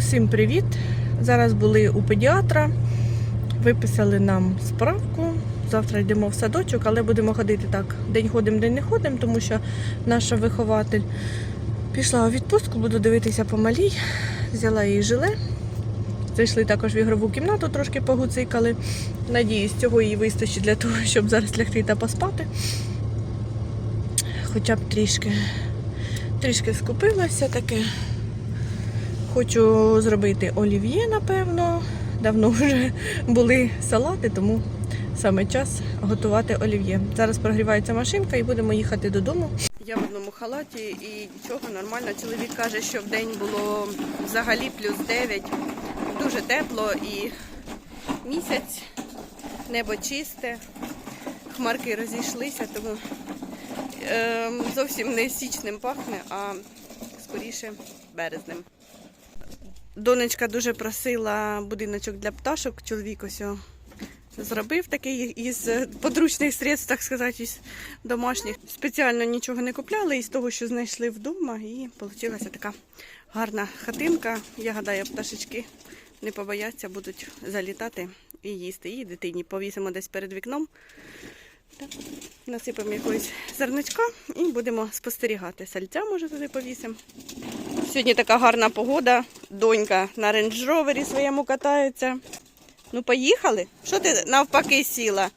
Усім привіт! Зараз були у педіатра, виписали нам справку. Завтра йдемо в садочок, але будемо ходити так. День ходимо, день не ходимо, тому що наша вихователь пішла у відпустку, буду дивитися по малій. Взяла їй жиле. Зайшли також в ігрову кімнату, трошки погуцикали. Надіюсь, цього їй вистачить для того, щоб зараз лягти та поспати. Хоча б трішки. Трішки скупилася таке. Хочу зробити олів'є, напевно. Давно вже були салати, тому саме час готувати олів'є. Зараз прогрівається машинка і будемо їхати додому. Я в одному халаті і нічого нормально. Чоловік каже, що в день було взагалі плюс 9. Дуже тепло і місяць, небо чисте, хмарки розійшлися, тому е, зовсім не січним пахне, а скоріше березнем. Донечка дуже просила будиночок для пташок. Чоловік ось зробив такий із подручних средств, так сказати, із домашніх. Спеціально нічого не купляли із того, що знайшли вдома, і вийшла така гарна хатинка. Я гадаю, пташечки не побояться, будуть залітати і їсти. І дитині повісимо десь перед вікном. Так. Якогось зерничка і будемо спостерігати. Сальця може туди повісимо. Сьогодні така гарна погода. Донька на рейндж-ровері своєму катається. Ну, поїхали? Що ти навпаки сіла?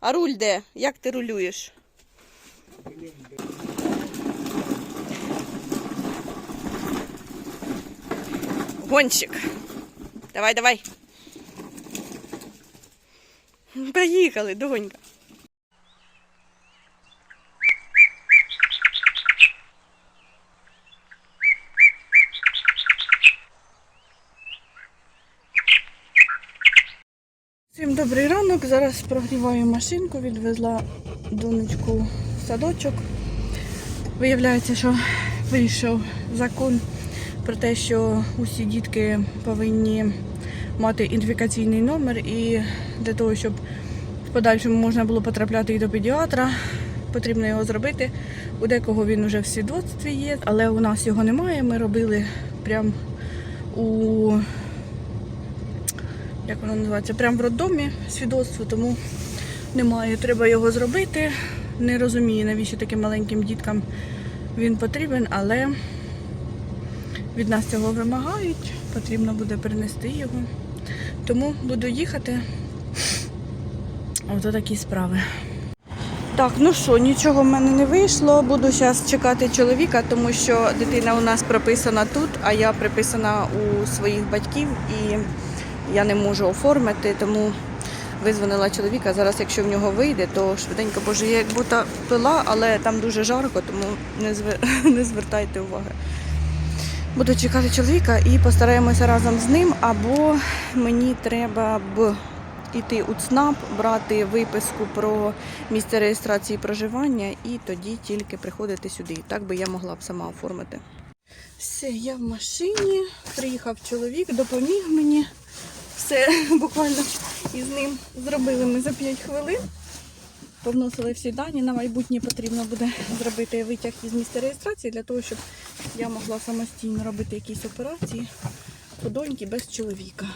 А руль де? Як ти рулюєш? Гонщик. Давай, давай. Поїхали, донька. Всім добрий ранок. Зараз прогріваю машинку, відвезла донечку в садочок. Виявляється, що вийшов закон про те, що усі дітки повинні мати ідентифікаційний номер і для того, щоб в подальшому можна було потрапляти і до педіатра, потрібно його зробити. У декого він вже в свідоцтві є, але у нас його немає. Ми робили прямо у як воно називається, прямо в роддомі свідоцтво, тому немає. Треба його зробити. Не розумію, навіщо таким маленьким діткам він потрібен, але від нас цього вимагають. Потрібно буде принести його. Тому буду їхати. Ото такі справи. Так, ну що, нічого в мене не вийшло. Буду зараз чекати чоловіка, тому що дитина у нас прописана тут, а я приписана у своїх батьків і я не можу оформити, тому визвонила чоловіка. Зараз, якщо в нього вийде, то швиденько, боже, я як будто пила, але там дуже жарко, тому не, звер... не звертайте уваги. Буду чекати чоловіка і постараємося разом з ним, або мені треба б йти у ЦНАП, брати виписку про місце реєстрації проживання і тоді тільки приходити сюди. Так би я могла б сама оформити. Все, я в машині, приїхав чоловік, допоміг мені. Все буквально із ним зробили ми за 5 хвилин. Повносили всі дані. На майбутнє потрібно буде зробити витяг із місця реєстрації для того, щоб я могла самостійно робити якісь операції по доньки без чоловіка.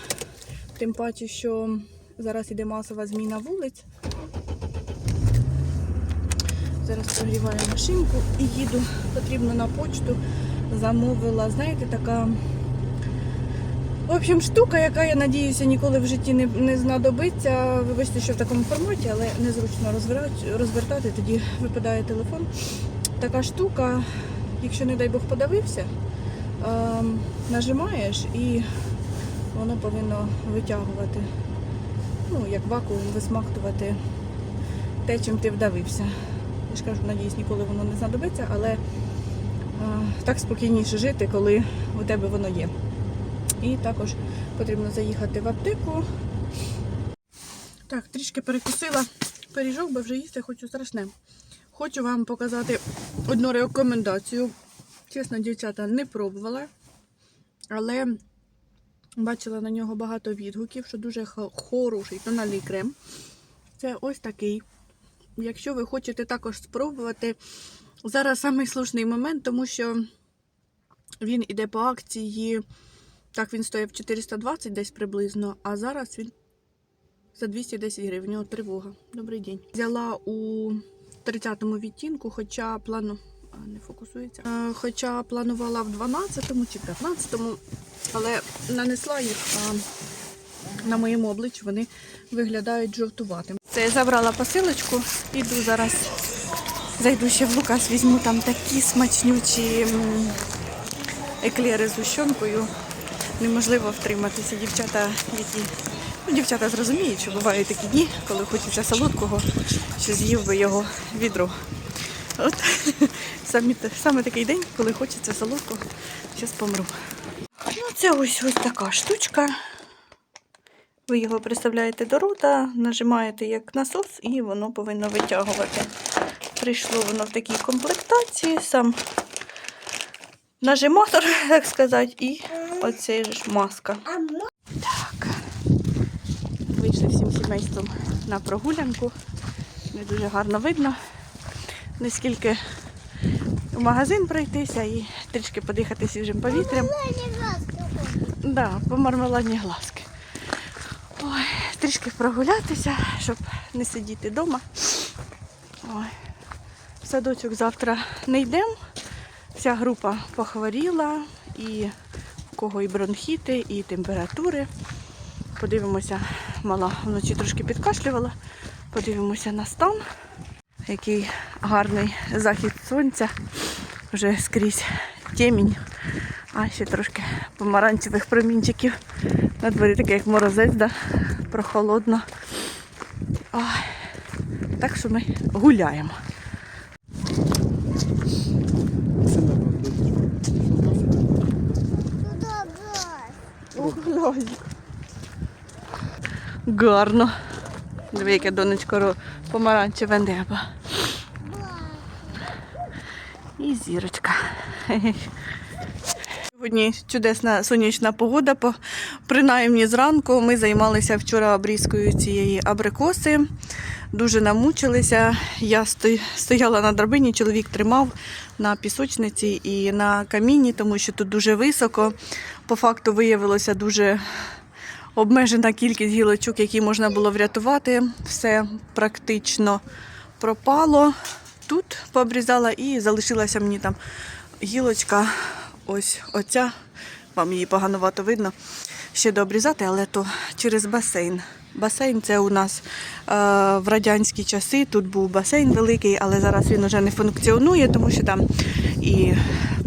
Тим паче, що зараз іде масова зміна вулиць. Зараз прогріваю машинку і їду. Потрібно на почту. Замовила, знаєте, така. В общем, штука, яка, я надіюся, ніколи в житті не, не знадобиться. Вибачте, що в такому форматі, але незручно розвертати, тоді випадає телефон. Така штука, якщо, не дай Бог, подавився, ем, нажимаєш і воно повинно витягувати, ну, як вакуум, висмактувати те, чим ти вдавився. Я ж кажу, надіюсь, ніколи воно не знадобиться, але е, так спокійніше жити, коли у тебе воно є. І також потрібно заїхати в аптеку. Так, трішки перекусила пиріжок, бо вже їсти хочу страшне. Хочу вам показати одну рекомендацію. Чесно, дівчата, не пробувала, але бачила на нього багато відгуків, що дуже хороший тональний крем. Це ось такий. Якщо ви хочете також спробувати, зараз самий момент, тому що він іде по акції Так, він стояв 420 десь приблизно, а зараз він за 210 гривень. Нього тривога. Добрий день. Взяла у 30-му відтінку, хоча плану. Не фокусується. Е, Хоча планувала в 12-му чи 15-му, але нанесла їх, а на моєму обличчі вони виглядають жовтуватим. Це я забрала посилочку, іду зараз. Зайду ще в Лукас, візьму там такі смачнючі еклери з гущонкою. Неможливо втриматися. Дівчата, які ну, дівчата зрозуміють, що бувають такі дні, коли хочеться солодкого, що з'їв би його відро. От саме, саме такий день, коли хочеться солодкого, зараз помру. Ну, це ось ось така штучка. Ви його приставляєте до рота, нажимаєте як насос, і воно повинно витягувати. Прийшло воно в такій комплектації, сам нажиматор, так сказати, і оцей ж маска. Так. Вийшли всім сімейством на прогулянку. Не дуже гарно видно. Не скільки в магазин пройтися і трішки подихати свіжим повітрям. Да, по мармеладні глазки. Ой, трішки прогулятися, щоб не сидіти вдома. Ой. В садочок завтра не йдемо. Вся група похворіла, і кого і бронхіти, і температури. Подивимося, мала вночі трошки підкашлювала. Подивимося на стан. Який гарний захід сонця. Вже скрізь темінь, а ще трошки помаранчевих промінчиків. На дворі таке, як морозець, да? прохолодно. Ой. Так що ми гуляємо. Гарно. Диви, яке донечко помаранчеве небо. І зірочка. Сьогодні чудесна сонячна погода. По, принаймні зранку ми займалися вчора обрізкою цієї абрикоси. Дуже намучилися. Я стояла на драбині, чоловік тримав на пісочниці і на камінні, тому що тут дуже високо. По факту виявилося дуже обмежена кількість гілочок, які можна було врятувати. Все практично пропало. Тут пообрізала і залишилася мені там гілочка. Ось оця. Вам її поганувато видно. Ще дообрізати, але то через басейн. Басейн це у нас е, в радянські часи. Тут був басейн великий, але зараз він вже не функціонує, тому що там і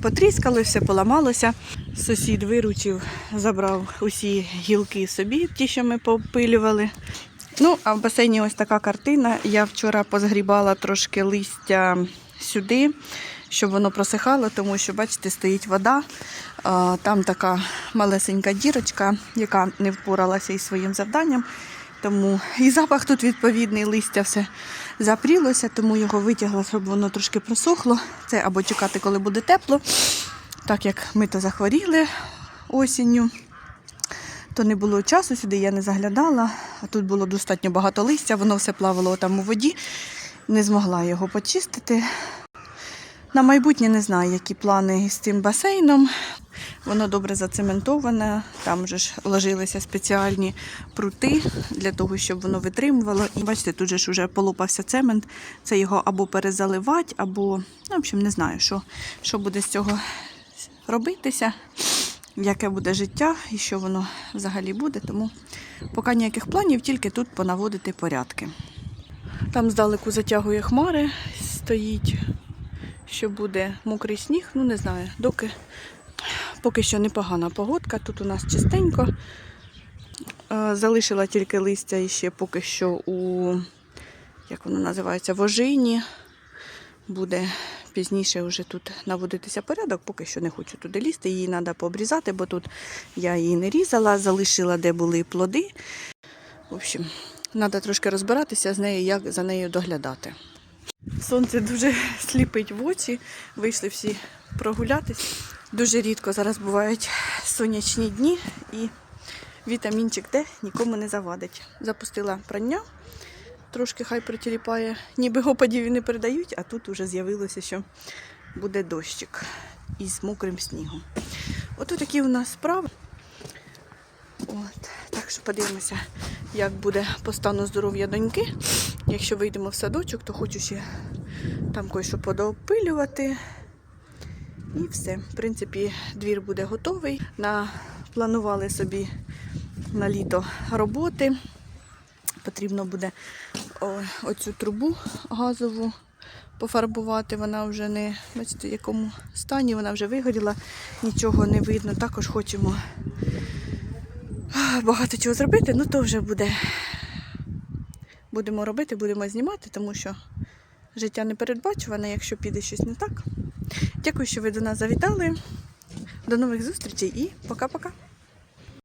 потріскали, все поламалося. Сусід виручив, забрав усі гілки собі, ті, що ми попилювали. Ну, а в басейні ось така картина. Я вчора позгрібала трошки листя сюди, щоб воно просихало, тому що, бачите, стоїть вода. Там така малесенька дірочка, яка не впоралася із своїм завданням. Тому і запах тут відповідний, листя все запрілося, тому його витягла, щоб воно трошки просохло. Це або чекати, коли буде тепло. Так як ми то захворіли осінню, то не було часу сюди, я не заглядала, а тут було достатньо багато листя, воно все плавало там у воді, не змогла його почистити. На майбутнє не знаю, які плани з цим басейном. Воно добре зацементоване, там вже ж ложилися спеціальні прути для того, щоб воно витримувало. І бачите, тут же ж вже полопався цемент. Це його або перезаливати, або, ну, в общем, не знаю, що, що буде з цього робитися, яке буде життя і що воно взагалі буде. Тому поки ніяких планів, тільки тут понаводити порядки. Там здалеку затягує хмари, стоїть, що буде мокрий сніг, ну не знаю, доки поки що непогана погодка. Тут у нас чистенько. Е, Залишила тільки листя і ще поки що у, як воно називається, вожині. Буде пізніше вже тут наводитися порядок, поки що не хочу туди лізти. Її треба пообрізати, бо тут я її не різала, залишила, де були плоди. В общем, треба трошки розбиратися з нею, як за нею доглядати. Сонце дуже сліпить в очі, вийшли всі прогулятись. Дуже рідко зараз бувають сонячні дні і вітамінчик Д нікому не завадить. Запустила прання, трошки хай притіліпає. Ніби опадів і не передають, а тут вже з'явилося, що буде дощик із мокрим снігом. Ото такі у нас справи. От. Так що подивимося, як буде по стану здоров'я доньки. Якщо вийдемо в садочок, то хочу ще там кое-що подопилювати. І все. В принципі, двір буде готовий. Напланували собі на літо роботи. Потрібно буде оцю трубу газову пофарбувати. Вона вже не бачите, в якому стані, вона вже вигоріла, нічого не видно. Також хочемо багато чого зробити, ну то вже буде. Будемо робити, будемо знімати, тому що життя не передбачуване, якщо піде щось не так. Дякую, що ви до нас завітали. До нових зустрічей і пока-пока.